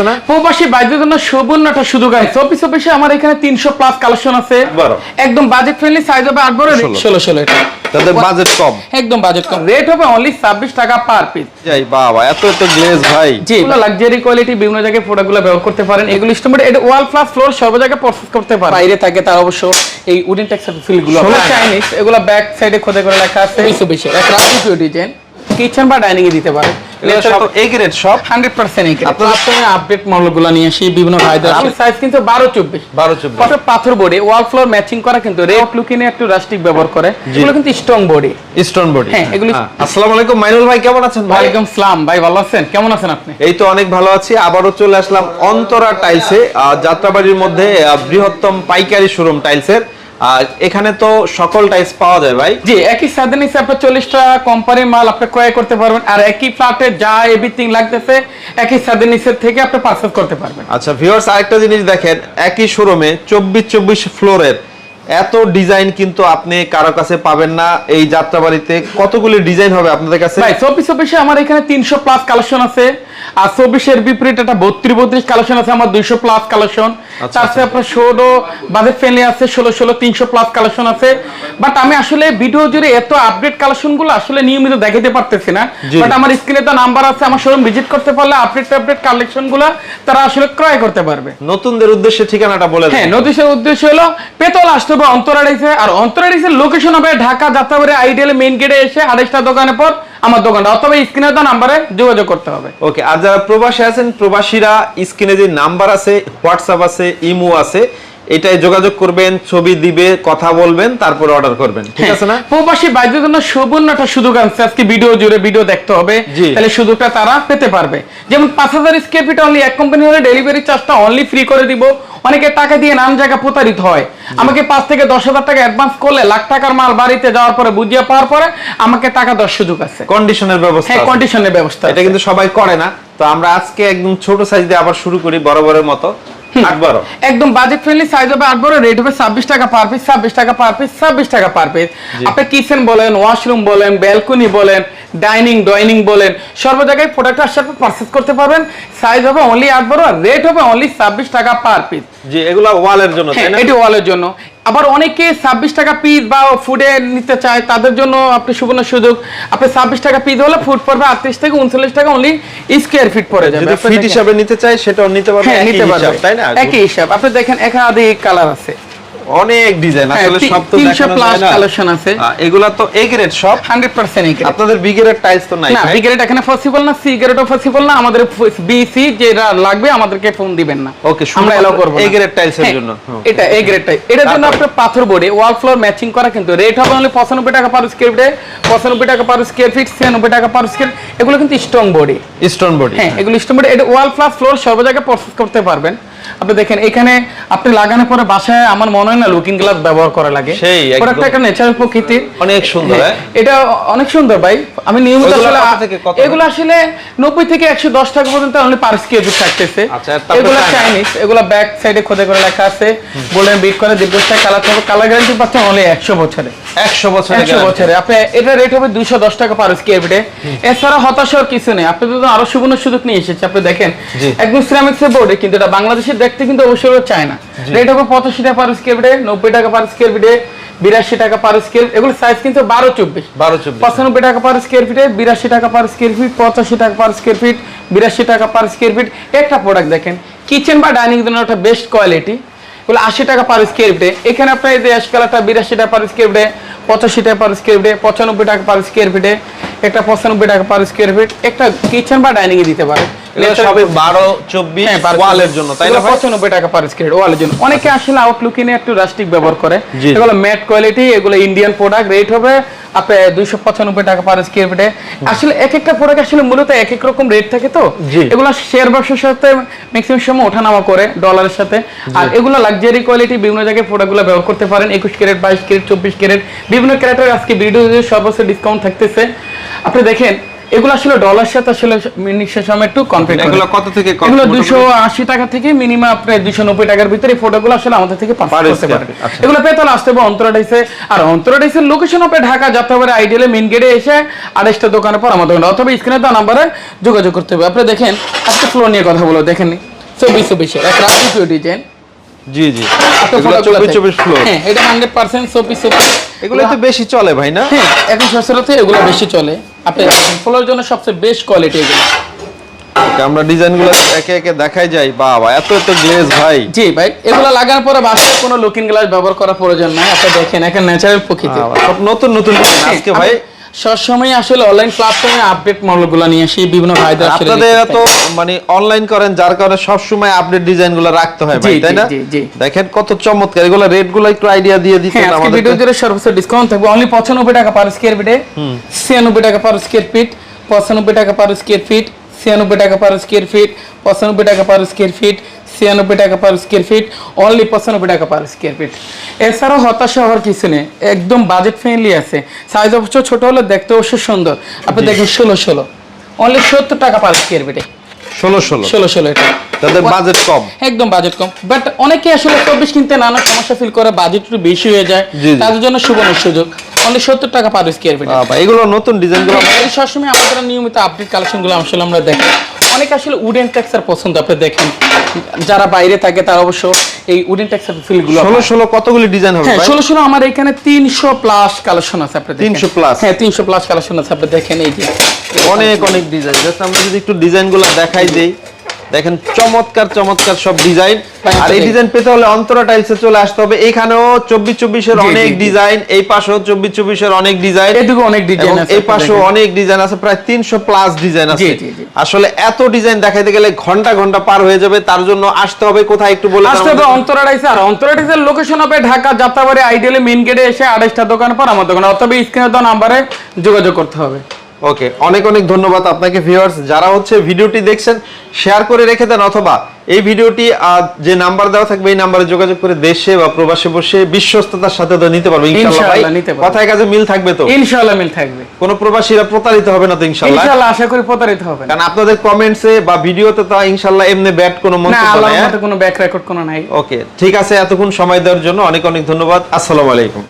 আছে না? প্রবাসী বাইদের জন্য সুবর্ণ একটা সুযোগ আছে। অফিস অফিসে আমার এখানে তিনশো প্লাস কালেকশন আছে। একদম বাজেট ফ্রেন্ডলি সাইজ হবে আট বড় ষোলো। ষোলো এটা। তাদের বাজেট কম। একদম বাজেট কম। রেট হবে অনলি ছাব্বিশ টাকা পার পিস যাই বাবা এত এত গ্লেজ ভাই। জি লাক্সারি কোয়ালিটি বিভিন্ন জায়গায় প্রোডাক্টগুলো ব্যবহার করতে পারেন। এগুলো স্টোমেট এটা ওয়াল প্লাস ফ্লোর সব জায়গায় প্রসেস করতে পারেন। বাইরে থাকে তার অবশ্য এই উডেন টেক্সচার ফিলগুলো ষোলো টাকা। চাইনিজ এগুলো ব্যাক সাইডে খোদে করে লেখা আছে। দুইশো বিশে এক রাজকীয় ডিজাইন কিচেন বা ডাইনিং এ দিতে পারে। এগুলো গ্রেড সব হান্ড্রেড পার্সেন্ট আপনাদের- আপনাদের আপডেট মডেলগুলো নিয়ে আসি বিভিন্ন ভাইদের সাইজ কিন্তু বারো চব্বিশ। বারো চব্বিশ। কত পাথর বডি ওয়াল ফ্লোর ম্যাচিং করা কিন্তু রেড লুকিনে একটু রাস্টিক ব্যবহার করে। এগুলো কিন্তু স্ট্রং বডি স্টোন বডি হ্যাঁ, এগুলি- আসসালামু আলাইকুম। মাইনুল ভাই কেমন আছেন ভাই? ওয়ালাইকুম সালাম। ভাই ভালো আছেন? কেমন আছেন আপনি? এই তো অনেক ভালো আছি। আবারও চলে আসলাম অন্তরা টাইলসে যাত্রাবাড়ির মধ্যে বৃহত্তম পাইকারি শোরুম টাইলসের আর এখানে তো সকল টাইপস পাওয়া যায় ভাই। জি একই সাথে নিচে আপনি চল্লিশটা কোম্পানির মাল আপনি ক্রয় করতে পারবেন আর একই ফ্ল্যাটে যা এভরিথিং লাগতেছে একই সাথে নিচের থেকে আপনি পারচেজ করতে পারবেন। আচ্ছা ভিউয়ার্স আরেকটা জিনিস দেখেন একই শোরুমে চব্বিশ চব্বিশ ফ্লোরের এত ডিজাইন কিন্তু আপনি কারও কাছে পাবেন না এই যাত্রাবাড়িতে। কতগুলি ডিজাইন হবে আপনাদের কাছে? ভাই চব্বিশ চব্বিশে আমার এখানে তিনশো প্লাস কালেকশন আছে। আর চব্বিশের বিপরীত একটা বত্রিশ বত্রিশ কালেকশন আছে আমার দুইশো প্লাস কালেকশন আচ্ছা, তার সাথে আপনার ষোলো বাজেট ফ্রেন্ডলি আছে ষোলো ষোলো তিনশো প্লাস কালেকশন আছে। বাট আমি আসলে ভিডিও জুড়ে এত আপডেট কালেকশনগুলো আসলে নিয়মিত দেখাতে পারতেছি না। বাট আমার স্ক্রিনে তো নাম্বার আছে আমার শোরুম ভিজিট করতে পারলে আপডেট আপডেট কালেকশনগুলো তারা আসলে ক্রয় করতে পারবে। নতুনদের উদ্দেশ্যে ঠিকানাটা বলে। হ্যাঁ নোটিশের উদ্দেশ্য হলো পেতল আসতে হবে অন্তরাডিসে আর অন্তরাডিসের লোকেশন হবে ঢাকা যাত্রাবাড়ি আইডিয়াল মেইন গেটে এসে আড়াইশটা দোকানের পর আমার দোকানটা। অথবা স্ক্রিনে তো নাম্বারে যোগাযোগ করতে হবে। ওকে আর যারা প্রবাসী আছেন, প্রবাসীরা স্ক্রিনে যে নাম্বার আছে হোয়াটসঅ্যাপ আছে ইমো আছে এটাই যোগাযোগ করবেন ছবি দিবে কথা বলবেন তারপর অর্ডার করবেন। ঠিক আছে না? হ্যাঁ, প্রবাসী বাইদের জন্য সুবর্ণ একটা সুযোগ আছে আজকে ভিডিও জুড়ে ভিডিও দেখতে হবে। তাহলে সুযোগটা তারা পেতে পারবে। যেমন পাঁচ হাজার স্কোয়ার ফিট অনলি এক কোম্পানি হলে ডেলিভারি চার্জটা অনলি ফ্রি করে দিব। অনেকে টাকা দিয়ে নাম জায়গা প্রতারিত হয়। আমাকে পাঁচ থেকে দশ হাজার টাকা অ্যাডভান্স করলে লাখ টাকার মাল বাড়িতে যাওয়ার পরে বুঝিয়ে পাওয়ার পরে আমাকে টাকা দেওয়ার সুযোগ আছে। কন্ডিশনের ব্যবস্থা হ্যাঁ। কন্ডিশনের ব্যবস্থা এটা কিন্তু সবাই করে না। তো আমরা আজকে একদম ছোট সাইজ দিয়ে আবার শুরু করি বড় বড়ের মতো। একদম বাজেট ফ্রেন্ডলি সাইজ হবে আট বড় রেট হবে ছাব্বিশ টাকা পার পিস ছাব্বিশ টাকা পার পিস ছাব্বিশ টাকা পার পিস আপনি কিচেন বলেন ওয়াশরুম বলেন ব্যালকনি বলেন ডাইনিং ডাইনিং বলেন সর্ব জায়গায় প্রোডাক্ট আসার পর পারচেস করতে পারবেন। সাইজ হবে অনলি আট বড় রেট হবে অনলি ছাব্বিশ টাকা পার পিস জি এগুলা ওয়ালের জন্য হ্যাঁ এটি ওয়ালের জন্য। আবার অনেকে ছাব্বিশ টাকা পিস বা ফুডে নিতে চায় তাদের জন্য আপনি সুবর্ণ সুযোগ। আপনি ছাব্বিশ টাকা পিস হলে ফুড পড়বে আটত্রিশ থেকে উনচল্লিশ টাকা অনলি স্কোয়ার ফিট পড়ে যাবে। ফিট হিসাবে নিতে চাই সেটা নিতে পারবে হ্যাঁ নিতে পারবে। তাই না? একই হিসাব। আপনি দেখেন একাধিক কালার আছে। অনেক ডিজাইন হ্যাঁ, আসলে সব তো দেখানো plus যায় না। collection আছে। এগুলা তো এ গ্রেড সব হান্ড্রেড পার্সেন্ট আপনাদের বি গ্রেড টাইলস তো নাই না বি গ্রেড এখানে পসিবল না সি গ্রেডও পসিবল না আমাদের বি সি যেটা লাগবে আমাদেরকে ফোন দিবেন না। Okay, আমরা এলাও করব A grade tiles এর জন্য। এটা এ গ্রেড টাইপ এটার জন্য? আপনার পাথর বডি ওয়াল ফ্লোর ম্যাচিং করা কিন্তু রেট হবে অনলি পঁচানব্বই টাকা পার স্কোয়ার ফিটে পঁচানব্বই টাকা পার স্কোয়ার ফিট ছিয়ানব্বই টাকা পার স্কোয়ার এগুলো কিন্তু স্ট্রং বডি স্টোন বডি হ্যাঁ এগুলো স্টোন বডি এটা ওয়াল প্লাস ফ্লোর সর্ব জায়গায় প্রসেস করতে পারবেন। আপনি দেখেন এখানে আপনি লাগানোর পরে বাসায় আমার মনে হয় না লুকিং গ্লাস ব্যবহার করা লাগে। সেই। প্রোডাক্টটা একটা ন্যাচারাল প্রকৃতির অনেক সুন্দর হ্যাঁ, হ্যাঁ? এটা অনেক সুন্দর ভাই। আমি নিয়মিত আসলে? এগুলো আসলে নব্বই থেকে একশো দশ টাকা পর্যন্ত অনলি পার ফিট থাকতেছে। আচ্ছা, এগুলো চাইনিজ এগুলো ব্যাক সাইডে খোদে করে লেখা আছে। বলেন বিট করে দীর্ঘস্থায়ী কালার থাকবে কালার গ্যারান্টি পাচ্ছেন অনলি একশো বছরে। একশো বছরের একশো বছরে আপনি এটা রেট হবে দুইশো দশ টাকা পার স্কোয়ার ফিটে এছাড়া হতাশার কিছু নেই। আপনি তো আরও সুবর্ণ সুযোগ নিয়ে এসেছে আপনি দেখেন একদম সিরামিক্স বোর্ডে কিন্তু এটা বাংলাদেশের দেখতে কিন্তু অবশ্যই চায় না। রেট হবে পঁচাশি টাকা পার স্কোয়ার ফিটে নব্বই টাকা পার স্কোয়ার ফিটে বিরাশি টাকা পার স্কোয়ার এগুলো সাইজ কিন্তু বারো চব্বিশ। বারো চব্বিশ। পঁচানব্বই টাকা পার স্কোয়ার ফিটে বিরাশি টাকা পার স্কোয়ার ফিট পঁচাশি টাকা পার স্কোয়ার ফিট বিরাশি টাকা পার স্কোয়ার ফিট একটা প্রোডাক্ট দেখেন কিচেন বা ডাইনিং জন্য একটা বেস্ট কোয়ালিটি এগুলো আশি টাকা পার স্কোয়ার ফিটে এখানে আপনার এই অ্যাশ কালারটা বিরাশি টাকা পার স্কোয়ার ফিটে পঁচাশি টাকা পার স্কোয়ার ফিটে পঁচানব্বই টাকা পার স্কোয়ার ফিটে একটা পঁচানব্বই টাকা পার স্কোয়ার ফিট একটা কিচেন বা ডাইনিংয়ে দিতে পারে। চব্বিশ হ্যাঁ, বারো ওয়ালের জন্য তাই না এগুলো ভাই? পঁচানব্বই টাকা পার স্কোয়ার ওয়ালের জন্য। অনেকে আসলে আউটলুকিনে একটু রাস্টিক ব্যবহার করে। জি। এগুলো ম্যাট কোয়ালিটি এগুলো ইন্ডিয়ান প্রোডাক্ট রেট হবে আপনার দুইশো পঁচানব্বই টাকা পার স্কোয়ার ফিটে আসলে এক একটা প্রোডাক্ট আসলে মূলত এক এক রকম রেট থাকে তো? এগুলো শেয়ার ব্যবসার সাথে ম্যাক্সিমাম সময় ওঠানামা করে ডলারের সাথে। আর এগুলো লাক্সারি কোয়ালিটি বিভিন্ন জায়গায় প্রোডাক্টগুলো ব্যবহার করতে পারেন। একুশ ক্যারেট বাইশ ক্যারেট চব্বিশ ক্যারেট বিভিন্ন ক্যারেটের আজকে ভিডিও সর্বোচ্চ ডিসকাউন্ট থাকতেছে। আপনি দেখেন এগুলো আসলে ডলার সাথে আসলে মিনিটের সময় একটু কনফিগ এগুলো কত থেকে এগুলো মোটামুটি? দুশো আশি টাকা থেকে মিনিমাম দুশো নব্বই টাকার ভিতরে ফটোগুলো আসলে আমাদের থেকে Per করতে আচ্ছা। এগুলো পেতে হলে আসতে হবে অন্তরাডাইসে আর অন্তরাডাইসের লোকেশন হবে ঢাকা যাত্রাবাড়ি আইডিয়ালে মেন গেটে এসে আড়াইশটা দোকানের পর আমাদের দোকানে অথবা স্ক্রিনে দেওয়া নাম্বারে যোগাযোগ করতে হবে। আপনি দেখেন আজকে ফ্লো নিয়ে কথা বলো দেখেন চব্বিশ চব্বিশের এক রাজকীয় ডিজাইন জি জি। এগুলো চব্বিশ দেখেন। হ্যাঁ এটা হান্ড্রেড পার্সেন্ট চব্বিশ চব্বিশ। এগুলো তো বেশি চলে ভাই না? হ্যাঁ এখন সচরাচর এগুলো বেশি চলে। আপনি ফ্লোর জন্য সবচেয়ে বেস্ট কোয়ালিটি এগুলো। আমরা ডিজাইনগুলো একে একে দেখাই যাই। বাবা এত এত গ্লেজ ভাই। জি ভাই এগুলো লাগানোর পরে বাসায় কোনো লুকিং গ্লাস ব্যবহার করা প্রয়োজন নাই। আপনি দেখেন এখন ন্যাচারাল প্রকৃতি সব নতুন নতুন আজকে ভাই সবসময় আসলে অনলাইন প্ল্যাটফর্মে আপডেট মডেলগুলো নিয়ে আসি বিভিন্ন ভাইদের আপনাদের তো মানে অনলাইন করেন যার কারণে সবসময় আপডেট ডিজাইনগুলো রাখতে হয় ভাই তাই না। দেখেন কত চমৎকার এগুলো রেটগুলো একটু আইডিয়া দিয়ে দিতেন আমাদের আজকে ভিডিও জুড়ে সর্বোচ্চ ডিসকাউন্ট থাকবে। অনলি পঁচানব্বই টাকা পার স্কয়ার ফিটে ছিয়ানব্বই টাকা পার স্কয়ার ফিট পঁচানব্বই টাকা পার স্কোয়ার ফিট ছিয়ানব্বই টাকা পার স্কোয়ার ফিট পঁচানব্বই টাকা পার স্কোয়ার ফিট ছিয়ানব্বই টাকা পার স্কোয়ার ফিট অনলি পঁচানব্বই টাকা পার স্কোয়ার ফিট এছাড়াও হতাশা হওয়ার কিছু নেই একদম বাজেট ফ্রেন্ডলি আছে। সাইজ অবশ্য ছোট হলে দেখতে অবশ্য সুন্দর। আপনি দেখেন ষোলো ষোলো। অনলি সত্তর টাকা পার স্কোয়ার ফিটে ষোলো ষোলো। ষোলো ষোলো এটা। তাদের বাজেট কম। একদম বাজেট কম। বাট অনেকে আসলে চব্বিশ কিনতে নানা সমস্যা ফিল করে বাজেট একটু বেশি হয়ে যায়। তাদের জন্য সুবর্ণ সুযোগ। অনলি সত্তর টাকা পার স্কোয়ার ফিট এগুলো নতুন ডিজাইন সবসময় আমাদের নিয়মিত আপডেট কালেকশন আসলে আমরা দেখি। অনেকে আসলে উডেন টেক্সচার পছন্দ আপনি দেখেন। যারা বাইরে থাকে তারা অবশ্য এই উডেন টেক্সচার ফিলগুলো ষোলো ষোলো কতগুলি ডিজাইন হবে হ্যাঁ আমার এখানে তিনশো প্লাস কালেকশন আছে আপনি দেখেন। 300 plus? হ্যাঁ তিনশো প্লাস কালেকশন আছে আপনি দেখেন এই যে। অনেক অনেক ডিজাইন জাস্ট আমরা যদি একটু ডিজাইনগুলো দেখাই দেই। দেখেন চমৎকার চমৎকার সব ডিজাইন আর এই আসলে- ডিজাইন পেতে হলে অন্তরা টাইলসে চলে আসতে হবে। এখানেও চব্বিশ চব্বিশের অনেক ডিজাইন এই পাশেও চব্বিশ চব্বিশের অনেক ডিজাইন এদিকে অনেক ডিজাইন এই পাশেও অনেক ডিজাইন আছে প্রায় তিনশো প্লাস ডিজাইন আছে। আসলে এত ডিজাইন দেখাইতে গেলে ঘণ্টা ঘণ্টা পার হয়ে যাবে তার জন্য আসতে হবে কোথায় একটু বলে আসতে হবে অন্তরা অন্তরাডাইসে আর অন্তরাডাইসের লোকেশন হবে ঢাকা যাত্রাবাড়ি আইডিয়ালি মেন গেটে এসে আড়াইশটা দোকান পর। আমার দোকান অথবা স্ক্রিনে দেওয়া নাম্বারে যোগাযোগ করতে হবে। ওকে অনেক অনেক ধন্যবাদ আপনাকে ভিউয়ার্স যারা হচ্ছে ভিডিওটি দেখছেন শেয়ার করে রেখে দেন অথবা এই ভিডিওটি যে নাম্বার দেওয়া থাকবে এই নাম্বারে যোগাযোগ করে দেশে বা প্রবাসে বসে বিশ্বস্ততার সাথে তো নিতে পারবে ইনশাআল্লাহ। কথায় কাজে মিল থাকবে তো? ইনশাআল্লাহ মিল থাকবে। কোনো প্রবাসীরা প্রতারিত হবে না তো ইনশাআল্লাহ? ইনশাআল্লাহ আশা করি প্রতারিত হবে না। কারণ আপনাদের কমেন্টসে বা ভিডিওতে তো ইনশাআল্লাহ এমনি ব্যাট কোনো না মন্তব্য আল্লাহর নাই মতে কোনো ব্যাক রেকর্ড কোনো নাই। ওকে ঠিক আছে এতক্ষণ সময় দেওয়ার জন্য অনেক অনেক ধন্যবাদ। আসসালামু আলাইকুম।